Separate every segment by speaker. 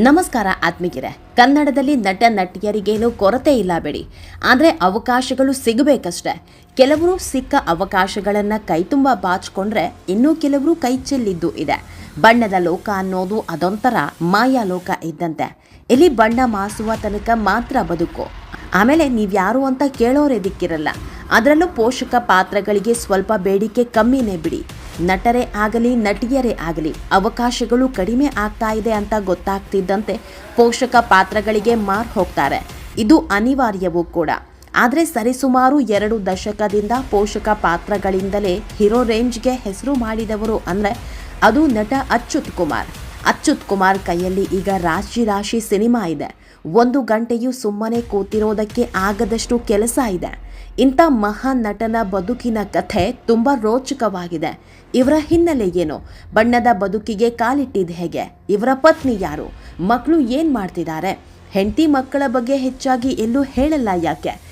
Speaker 1: ನಮಸ್ಕಾರ ಆತ್ಮೀಗಿರೆ ಕನ್ನಡದಲ್ಲಿ ನಟ ನಟಿಯರಿಗೇನು ಕೊರತೆ ಇಲ್ಲ ಬಿಡಿ. ಆದರೆ ಅವಕಾಶಗಳು ಸಿಗಬೇಕಷ್ಟೆ. ಕೆಲವರು ಸಿಕ್ಕ ಅವಕಾಶಗಳನ್ನು ಕೈತುಂಬ ಬಾಚಿಕೊಂಡ್ರೆ ಇನ್ನೂ ಕೆಲವರು ಕೈ ಚೆಲ್ಲಿದ್ದು ಇದೆ. ಬಣ್ಣದ ಲೋಕ ಅನ್ನೋದು ಅದೊಂಥರ ಮಾಯಾ ಲೋಕ ಇದ್ದಂತೆ. ಇಲ್ಲಿ ಬಣ್ಣ ಮಾಸುವ ತನಕ ಮಾತ್ರ ಬದುಕು. ಆಮೇಲೆ ನೀವ್ಯಾರು ಅಂತ ಕೇಳೋರೆದಿಕ್ಕಿರಲ್ಲ ಅದರಲ್ಲೂ ಪೋಷಕ ಪಾತ್ರಗಳಿಗೆ ಸ್ವಲ್ಪ ಬೇಡಿಕೆ ಕಮ್ಮಿನೇ ಬಿಡಿ. ನಟರೇ ಆಗಲಿ, ನಟಿಯರೇ ಆಗಲಿ, ಅವಕಾಶಗಳು ಕಡಿಮೆ ಆಗ್ತಾ ಇದೆ ಅಂತ ಗೊತ್ತಾಗ್ತಿದ್ದಂತೆ ಪೋಷಕ ಪಾತ್ರಗಳಿಗೆ ಮಾರ್ ಹೋಗ್ತಾರೆ. ಇದು ಅನಿವಾರ್ಯವೂ ಕೂಡ. ಆದರೆ ಸರಿಸುಮಾರು ಎರಡು ದಶಕದಿಂದ ಪೋಷಕ ಪಾತ್ರಗಳಿಂದಲೇ ಹೀರೋ ರೇಂಜ್ಗೆ ಹೆಸರು ಮಾಡಿದವರು ಅಂದರೆ ಅದು ನಟ ಅಚ್ಯುತ್ ಕುಮಾರ್. ಅಚ್ಯುತ್ ಕುಮಾರ್ ಕೈಯಲ್ಲಿ ಈಗ ರಾಶಿ ರಾಶಿ ಸಿನಿಮಾ ಇದೆ. ಒಂದು ಗಂಟೆಯೂ ಸುಮ್ಮನೆ ಕೂತಿರೋದಕ್ಕೆ ಆಗದಷ್ಟು ಕೆಲಸ ಇದೆ. ಇಂಥ ಮಹಾ ನಟನ ಬದುಕಿನ ಕಥೆ ತುಂಬ ರೋಚಕವಾಗಿದೆ. ಇವರ ಹಿನ್ನೆಲೆ ಏನು? ಬಣ್ಣದ ಬದುಕಿಗೆ ಕಾಲಿಟ್ಟಿದ್ದು ಹೇಗೆ? ಇವರ ಪತ್ನಿ ಯಾರು? ಮಕ್ಕಳು ಏನು ಮಾಡ್ತಿದ್ದಾರೆ? ಹೆಂಡತಿ ಮಕ್ಕಳ ಬಗ್ಗೆ ಹೆಚ್ಚಾಗಿ ಎಲ್ಲೂ ಹೇಳಲ್ಲ ಯಾಕೆ?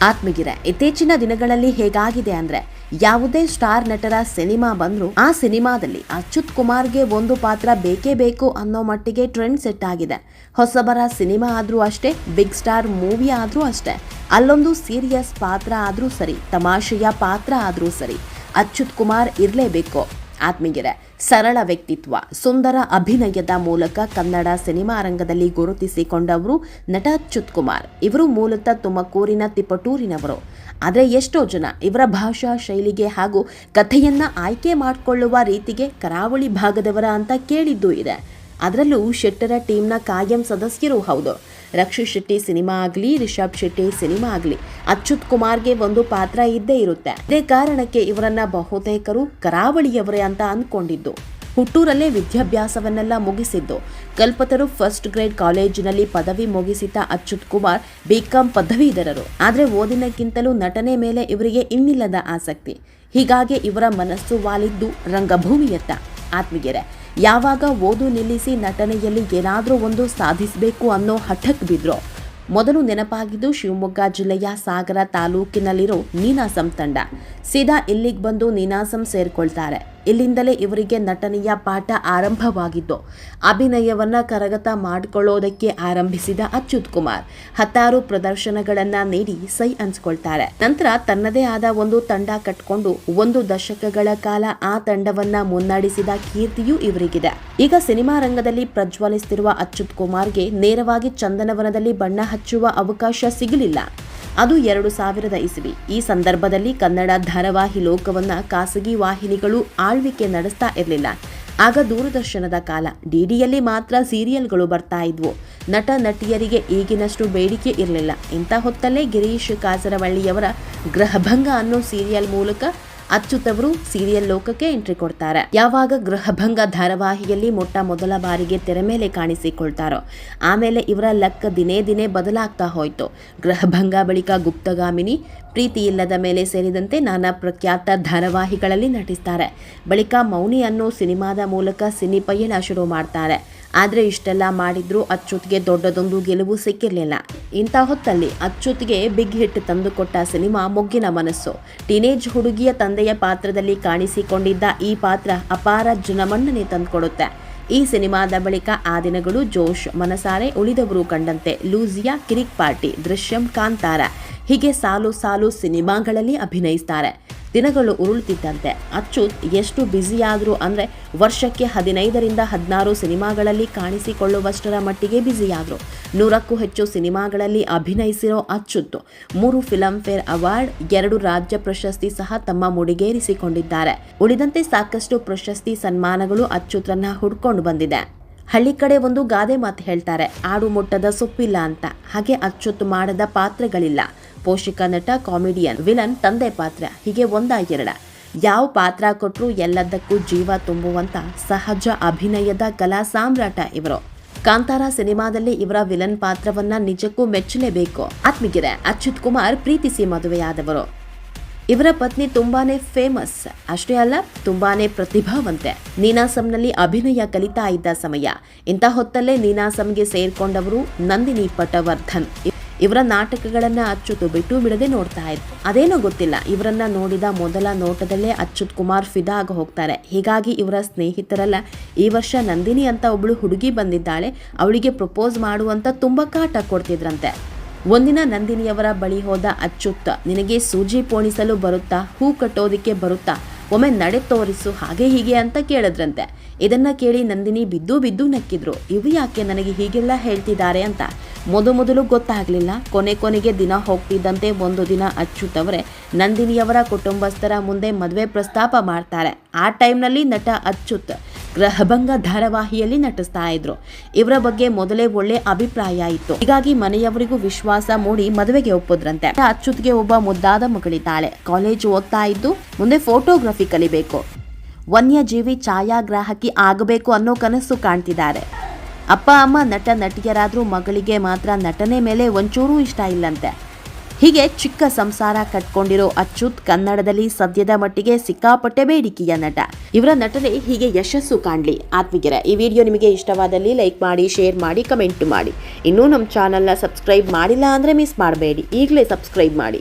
Speaker 1: ಆತ್ಮಗಿರೆ, ಇತ್ತೀಚಿನ ದಿನಗಳಲ್ಲಿ ಹೇಗಾಗಿದೆ ಅಂದ್ರೆ, ಯಾವುದೇ ಸ್ಟಾರ್ ನಟರ ಸಿನಿಮಾ ಬಂದ್ರು ಆ ಸಿನಿಮಾದಲ್ಲಿ ಅಚ್ಯುತ್ ಕುಮಾರ್ಗೆ ಒಂದು ಪಾತ್ರ ಬೇಕೇ ಬೇಕು ಅನ್ನೋ ಮಟ್ಟಿಗೆ ಟ್ರೆಂಡ್ ಸೆಟ್ ಆಗಿದೆ. ಹೊಸಬರ ಸಿನಿಮಾ ಆದ್ರೂ ಅಷ್ಟೇ, ಬಿಗ್ ಸ್ಟಾರ್ ಮೂವಿ ಆದ್ರೂ ಅಷ್ಟೇ, ಅಲ್ಲೊಂದು ಸೀರಿಯಸ್ ಪಾತ್ರ ಆದ್ರೂ ಸರಿ, ತಮಾಷೆಯ ಪಾತ್ರ ಆದ್ರೂ ಸರಿ, ಅಚ್ಯುತ್ ಕುಮಾರ್ ಇರಲೇಬೇಕು. ಆತ್ಮೀಗೆರೆ ಸರಳ ವ್ಯಕ್ತಿತ್ವ. ಸುಂದರ ಅಭಿನಯದ ಮೂಲಕ ಕನ್ನಡ ಸಿನಿಮಾ ರಂಗದಲ್ಲಿ ಗುರುತಿಸಿಕೊಂಡವರು ನಟ ಅಚ್ಯುತ್ ಕುಮಾರ್ ಇವರು ಮೂಲತಃ ತುಮಕೂರಿನ ತಿಪಟೂರಿನವರು. ಆದರೆ ಎಷ್ಟೋ ಜನ ಇವರ ಭಾಷಾ ಶೈಲಿಗೆ ಹಾಗೂ ಕಥೆಯನ್ನು ಆಯ್ಕೆ ಮಾಡಿಕೊಳ್ಳುವ ರೀತಿಗೆ ಕರಾವಳಿ ಭಾಗದವರ ಅಂತ ಕೇಳಿದ್ದೂ ಇದೆ. ಅದರಲ್ಲೂ ಶೆಟ್ಟರ ಟೀಮ್ನ ಕಾಯಂ ಸದಸ್ಯರು ಹೌದು. ರಕ್ಷಿತ್ ಶೆಟ್ಟಿ ಸಿನಿಮಾ ಆಗಲಿ, ರಿಷಬ್ ಶೆಟ್ಟಿ ಸಿನಿಮಾ ಆಗಲಿ, ಅಚ್ಯುತ್ ಕುಮಾರ್ಗೆ ಒಂದು ಪಾತ್ರ ಇದ್ದೇ ಇರುತ್ತೆ. ಇದೇ ಕಾರಣಕ್ಕೆ ಇವರನ್ನ ಬಹುತೇಕರು ಕರಾವಳಿಯವರೇ ಅಂತ ಅಂದ್ಕೊಂಡಿದ್ದು ಹುಟ್ಟೂರಲ್ಲೇ ವಿದ್ಯಾಭ್ಯಾಸವನ್ನೆಲ್ಲ ಮುಗಿಸಿದ್ದು. ಕಲ್ಪತರು ಫಸ್ಟ್ ಗ್ರೇಡ್ ಕಾಲೇಜಿನಲ್ಲಿ ಪದವಿ ಮುಗಿಸಿದ ಅಚ್ಯುತ್ ಕುಮಾರ್ ಬಿಕಾಂ ಪದವೀಧರರು. ಆದರೆ ಓದಿನಕ್ಕಿಂತಲೂ ನಟನೆ ಮೇಲೆ ಇವರಿಗೆ ಇನ್ನಿಲ್ಲದ ಆಸಕ್ತಿ. ಹೀಗಾಗಿ ಇವರ ಮನಸ್ಸು ವಾಲಿದ್ದು ರಂಗಭೂಮಿಯತ್ತ. ಆತ್ಮೀಗೆರೆ ಯಾವಾಗ ಓದು ನಿಲ್ಲಿಸಿ ನಟನೆಯಲ್ಲಿ ಏನಾದರೂ ಒಂದು ಸಾಧಿಸಬೇಕು ಅನ್ನೋ ಹಠಕ್ಕೆ ಬಿದ್ರೋ. ಮೊದಲು ನೆನಪಾಗಿದ್ದು ಶಿವಮೊಗ್ಗ ಜಿಲ್ಲೆಯ ಸಾಗರ ತಾಲೂಕಿನಲ್ಲಿರೋ ನೀನಾಸಂ ತಂಡ. ಸೀದಾ ಇಲ್ಲಿಗೆ ಬಂದು ನೀನಾಸಂ ಸೇರ್ಕೊಳ್ತಾರೆ. ಇಲ್ಲಿಂದಲೇ ಇವರಿಗೆ ನಟನೆಯ ಪಾಠ ಆರಂಭವಾಗಿದ್ದು, ಅಭಿನಯವನ್ನು ಕರಗತ ಮಾಡಿಕೊಳ್ಳೋದಕ್ಕೆ ಆರಂಭಿಸಿದ ಅಚ್ಯುತ್ ಕುಮಾರ್. ಹತ್ತಾರು ಪ್ರದರ್ಶನಗಳನ್ನು ನೀಡಿ ಸೈ ಅನ್ಸ್ಕೊಳ್ತಾರೆ. ನಂತರ ತನ್ನದೇ ಆದ ಒಂದು ತಂಡ ಕಟ್ಕೊಂಡು ಒಂದು ದಶಕಗಳ ಕಾಲ ಆ ತಂಡವನ್ನ ಮುನ್ನಡೆಸಿದ ಕೀರ್ತಿಯೂ ಇವರಿಗಿದೆ. ಈಗ ಸಿನಿಮಾ ರಂಗದಲ್ಲಿ ಪ್ರಜ್ವಲಿಸುತ್ತಿರುವ ಅಚ್ಯುತ್ ಕುಮಾರ್ಗೆ ನೇರವಾಗಿ ಚಂದನವನದಲ್ಲಿ ಬಣ್ಣ ಹಚ್ಚುವ ಅವಕಾಶ ಸಿಗಲಿಲ್ಲ. ಅದು ಎರಡು ಸಾವಿರದ ಇಸವಿ. ಈ ಸಂದರ್ಭದಲ್ಲಿ ಕನ್ನಡ ಧಾರಾವಾಹಿ ಲೋಕವನ್ನ ಖಾಸಗಿ ವಾಹಿನಿಗಳು ಆಳ್ವಿಕೆ ನಡೆಸ್ತಾ ಇರಲಿಲ್ಲ. ಆಗ ದೂರದರ್ಶನದ ಕಾಲ. ಡಿಡಿಯಲ್ಲಿ ಮಾತ್ರ ಸೀರಿಯಲ್ಗಳು ಬರ್ತಾ ಇದ್ವು. ನಟ, ನಟಿಯರಿಗೆ ಈಗಿನಷ್ಟು ಬೇಡಿಕೆ ಇರಲಿಲ್ಲ. ಇಂಥ ಹೊತ್ತಲ್ಲೇ ಗಿರೀಶ್ ಕಾಸರವಳ್ಳಿಯವರ ಗೃಹಭಂಗ ಅನ್ನೋ ಸೀರಿಯಲ್ ಮೂಲಕ ಅಚ್ಯುತವರು ಸೀರಿಯಲ್ ಲೋಕಕ್ಕೆ ಎಂಟ್ರಿ ಕೊಡ್ತಾರೆ. ಯಾವಾಗ ಗೃಹಭಂಗ ಧಾರಾವಾಹಿಯಲ್ಲಿ ಮೊಟ್ಟ ಮೊದಲ ಬಾರಿಗೆ ತೆರೆ ಮೇಲೆ ಕಾಣಿಸಿಕೊಳ್ತಾರೋ, ಆಮೇಲೆ ಇವರ ಲಕ್ಕ ದಿನೇ ದಿನೇ ಬದಲಾಗ್ತಾ ಹೋಯ್ತು. ಗೃಹಭಂಗ ಬಳಿಕ ಗುಪ್ತಗಾಮಿನಿ, ಪ್ರೀತಿ ಇಲ್ಲದ ಮೇಲೆ ಸೇರಿದಂತೆ ನಾನಾ ಪ್ರಖ್ಯಾತ ಧಾರಾವಾಹಿಗಳಲ್ಲಿ ನಟಿಸ್ತಾರೆ. ಬಳಿಕ ಮೌನಿ ಅನ್ನೋ ಸಿನಿಮಾದ ಮೂಲಕ ಸಿನಿ ಪಯಣ ಶುರು ಮಾಡ್ತಾರೆ. ಆದರೆ ಇಷ್ಟೆಲ್ಲ ಮಾಡಿದ್ರೂ ಅಚ್ಚುತ್ಗೆ ದೊಡ್ಡದೊಂದು ಗೆಲುವು ಸಿಕ್ಕಿರಲಿಲ್ಲ. ಇಂಥ ಹೊತ್ತಲ್ಲಿ ಅಚ್ಯುತ್ಗೆ ಬಿಗ್ ಹಿಟ್ ತಂದುಕೊಟ್ಟ ಸಿನಿಮಾ ಮೊಗ್ಗಿನ ಮನಸ್ಸು. ಟೀನೇಜ್ ಹುಡುಗಿಯ ತಂದೆಯ ಪಾತ್ರದಲ್ಲಿ ಕಾಣಿಸಿಕೊಂಡಿದ್ದ ಈ ಪಾತ್ರ ಅಪಾರ ಜನಮನ್ನಣೆ ತಂದುಕೊಡುತ್ತೆ. ಈ ಸಿನಿಮಾದ ಬಳಿಕ ಆ ದಿನಗಳು ಜೋಶ್, ಮನಸಾರೆ ಉಳಿದವರು ಕಂಡಂತೆ ಲೂಸಿಯಾ ಕಿರಿಕ್ ಪಾರ್ಟಿ ದೃಶ್ಯಂ ಕಾಂತಾರ. ಹೀಗೆ ಸಾಲು ಸಾಲು ಸಿನಿಮಾಗಳಲ್ಲಿ ಅಭಿನಯಿಸ್ತಾರೆ. ದಿನಗಳು ಉರುಳುತ್ತಿದ್ದಂತೆ ಅಚ್ಯುತ್ ಎಷ್ಟು ಬ್ಯುಸಿಯಾದರು ಅಂದರೆ ವರ್ಷಕ್ಕೆ ಹದಿನೈದರಿಂದ ಹದಿನಾರು ಸಿನಿಮಾಗಳಲ್ಲಿ ಕಾಣಿಸಿಕೊಳ್ಳುವಷ್ಟರ ಮಟ್ಟಿಗೆ ಬ್ಯುಸಿಯಾದರು. ನೂರಕ್ಕೂ ಹೆಚ್ಚು ಸಿನಿಮಾಗಳಲ್ಲಿ ಅಭಿನಯಿಸಿರೋ ಅಚ್ಯುತ್ ಮೂರು ಫಿಲಂಫೇರ್ ಅವಾರ್ಡ್, ಎರಡು ರಾಜ್ಯ ಪ್ರಶಸ್ತಿ ಸಹ ತಮ್ಮ ಮುಡಿಗೇರಿಸಿಕೊಂಡಿದ್ದಾರೆ. ಉಳಿದಂತೆ ಸಾಕಷ್ಟು ಪ್ರಶಸ್ತಿ ಸನ್ಮಾನಗಳು ಅಚ್ಯುತ್ರನ್ನ ಹುಡ್ಕೊಂಡು ಬಂದಿದೆ. ಹಳ್ಳಿ ಕಡೆ ಒಂದು ಗಾದೆ ಮಾತು ಹೇಳ್ತಾರೆ, ಆಡು ಮುಟ್ಟದ ಸೊಪ್ಪಿಲ್ಲ ಅಂತ. ಹಾಗೆ ಅಚ್ಚೊತ್ತು ಮಾಡದ ಪಾತ್ರಗಳಿಲ್ಲ. ಪೋಷಕ ನಟ, ಕಾಮಿಡಿಯನ್, ವಿಲನ್ ತಂದೆ ಪಾತ್ರ, ಹೀಗೆ ಒಂದ ಎರಡ. ಯಾವ ಪಾತ್ರ ಕೊಟ್ಟರು ಎಲ್ಲದಕ್ಕೂ ಜೀವ ತುಂಬುವಂತ ಸಹಜ ಅಭಿನಯದ ಕಲಾ ಸಾಮ್ರಾಟ ಇವರು. ಕಾಂತಾರ ಸಿನಿಮಾದಲ್ಲಿ ಇವರ ವಿಲನ್ ಪಾತ್ರವನ್ನ ನಿಜಕ್ಕೂ ಮೆಚ್ಚಲೇಬೇಕು. ಆತ್ಮಿಗಿದೆ ಅಚ್ಯುತ್ ಕುಮಾರ್ ಪ್ರೀತಿಸಿ ಮದುವೆಯಾದವರು. ಇವರ ಪತ್ನಿ ತುಂಬಾನೇ ಫೇಮಸ್ ಅಷ್ಟೇ ಅಲ್ಲ, ತುಂಬಾನೇ ಪ್ರತಿಭಾವಂತೆ. ನೀನಾಸಂನಲ್ಲಿ ಅಭಿನಯ ಕಲಿತಾ ಇದ್ದ ಸಮಯ. ಇಂಥ ಹೊತ್ತಲ್ಲೇ ನೀನಾಸಂಗೆ ಸೇರ್ಕೊಂಡವರು ನಂದಿನಿ ಪಟವರ್ಧನ್. ಇವರ ನಾಟಕಗಳನ್ನ ಅಚ್ಚುತ್ ಬಿಟ್ಟು ಬಿಡದೆ ನೋಡ್ತಾ ಇದ್ರು ಅದೇನೋ ಗೊತ್ತಿಲ್ಲ, ಇವರನ್ನ ನೋಡಿದ ಮೊದಲ ನೋಟದಲ್ಲೇ ಅಚ್ಯುತ್ ಕುಮಾರ್ ಫಿದಾ ಆಗ ಹೋಗ್ತಾರೆ. ಹೀಗಾಗಿ ಇವರ ಸ್ನೇಹಿತರೆಲ್ಲ, ಈ ವರ್ಷ ನಂದಿನಿ ಅಂತ ಒಬ್ಳು ಹುಡುಗಿ ಬಂದಿದ್ದಾಳೆ, ಅವಳಿಗೆ ಪ್ರಪೋಸ್ ಮಾಡುವಂತ ತುಂಬಾ ಕಾಟ ಕೊಡ್ತಿದ್ರಂತೆ. ಒಂದಿನ ನಂದಿನಿಯವರ ಬಳಿ ಹೋದ ಅಚ್ಚುತ್ತ, ನಿನಗೆ ಸೂಜಿ ಪೋಣಿಸಲು ಬರುತ್ತಾ? ಹೂ ಕಟ್ಟೋದಿಕ್ಕೆ ಬರುತ್ತಾ? ಒಮ್ಮೆ ನಡೆ ತೋರಿಸು, ಹಾಗೆ ಹೀಗೆ ಅಂತ ಕೇಳಿದ್ರಂತೆ. ಇದನ್ನ ಕೇಳಿ ನಂದಿನಿ ಬಿದ್ದು ಬಿದ್ದು ನಕ್ಕಿದ್ರು. ಇವು ಯಾಕೆ ನನಗೆ ಹೀಗೆಲ್ಲ ಹೇಳ್ತಿದ್ದಾರೆ ಅಂತ? ಮೊದ ಮೊದಲು ಗೊತ್ತಾಗ್ಲಿಲ್ಲ. ಕೊನೆ ಕೊನೆಗೆ ದಿನ ಹೋಗ್ತಿದ್ದಂತೆ ಒಂದು ದಿನ ಅಚ್ಚುತ್ತವರೇ ನಂದಿನಿಯವರ ಕುಟುಂಬಸ್ಥರ ಮುಂದೆ ಮದುವೆ ಪ್ರಸ್ತಾಪ ಮಾಡ್ತಾರೆ. ಆ ಟೈಮ್ನಲ್ಲಿ ನಟ ಅಚ್ಯುತ್ ಗ್ರಹಭಂಗ ಧಾರಾವಾಹಿಯಲ್ಲಿ ನಟಿಸ್ತಾ ಇದ್ರು. ಇವರ ಬಗ್ಗೆ ಮೊದಲೇ ಒಳ್ಳೆ ಅಭಿಪ್ರಾಯ ಇತ್ತು. ಹೀಗಾಗಿ ಮನೆಯವರಿಗೂ ವಿಶ್ವಾಸ ಮೂಡಿ ಮದುವೆಗೆ ಒಪ್ಪಿದ್ರಂತೆ. ಅಚ್ಯುತ್ಗೆ ಒಬ್ಬ ಮುದ್ದಾದ ಮಗಳಿದ್ದಾಳೆ. ಕಾಲೇಜು ಓದ್ತಾ ಇದ್ದು ಮುಂದೆ ಫೋಟೋಗ್ರಫಿ ಕಲಿಬೇಕು. ವನ್ಯಜೀವಿ ಛಾಯಾಗ್ರಾಹಕಿ ಆಗಬೇಕು ಅನ್ನೋ ಕನಸು ಕಾಣ್ತಿದ್ದಾರೆ. ಅಪ್ಪ, ಅಮ್ಮ, ನಟ, ನಟಿಯರಾದ್ರೂ ಮಗಳಿಗೆ ಮಾತ್ರ ನಟನೆ ಮೇಲೆ ಒಂಚೂರು ಇಷ್ಟ ಇಲ್ಲಂತೆ. ಹೀಗೆ ಚಿಕ್ಕ ಸಂಸಾರ ಕಟ್ಕೊಂಡಿರೋ ಅಚ್ಯುತ್ ಕನ್ನಡದಲ್ಲಿ ಸದ್ಯದ ಮಟ್ಟಿಗೆ ಸಿಕ್ಕಾಪಟ್ಟೆ ಬೇಡಿಕೆಯ ನಟ. ಇವರ ನಟನೆ ಹೀಗೆ ಯಶಸ್ಸು ಕಾಣಲಿ. ಆತ್ಮೀಗೆರೆ ಈ ವಿಡಿಯೋ ನಿಮಗೆ ಇಷ್ಟವಾದಲ್ಲಿ ಲೈಕ್ ಮಾಡಿ, ಶೇರ್ ಮಾಡಿ, ಕಮೆಂಟ್ ಮಾಡಿ. ಇನ್ನೂ ನಮ್ಮ ಚಾನಲ್ನ ಸಬ್ಸ್ಕ್ರೈಬ್ ಮಾಡಿಲ್ಲ ಅಂದರೆ ಮಿಸ್ ಮಾಡಬೇಡಿ. ಈಗಲೇ ಸಬ್ಸ್ಕ್ರೈಬ್ ಮಾಡಿ.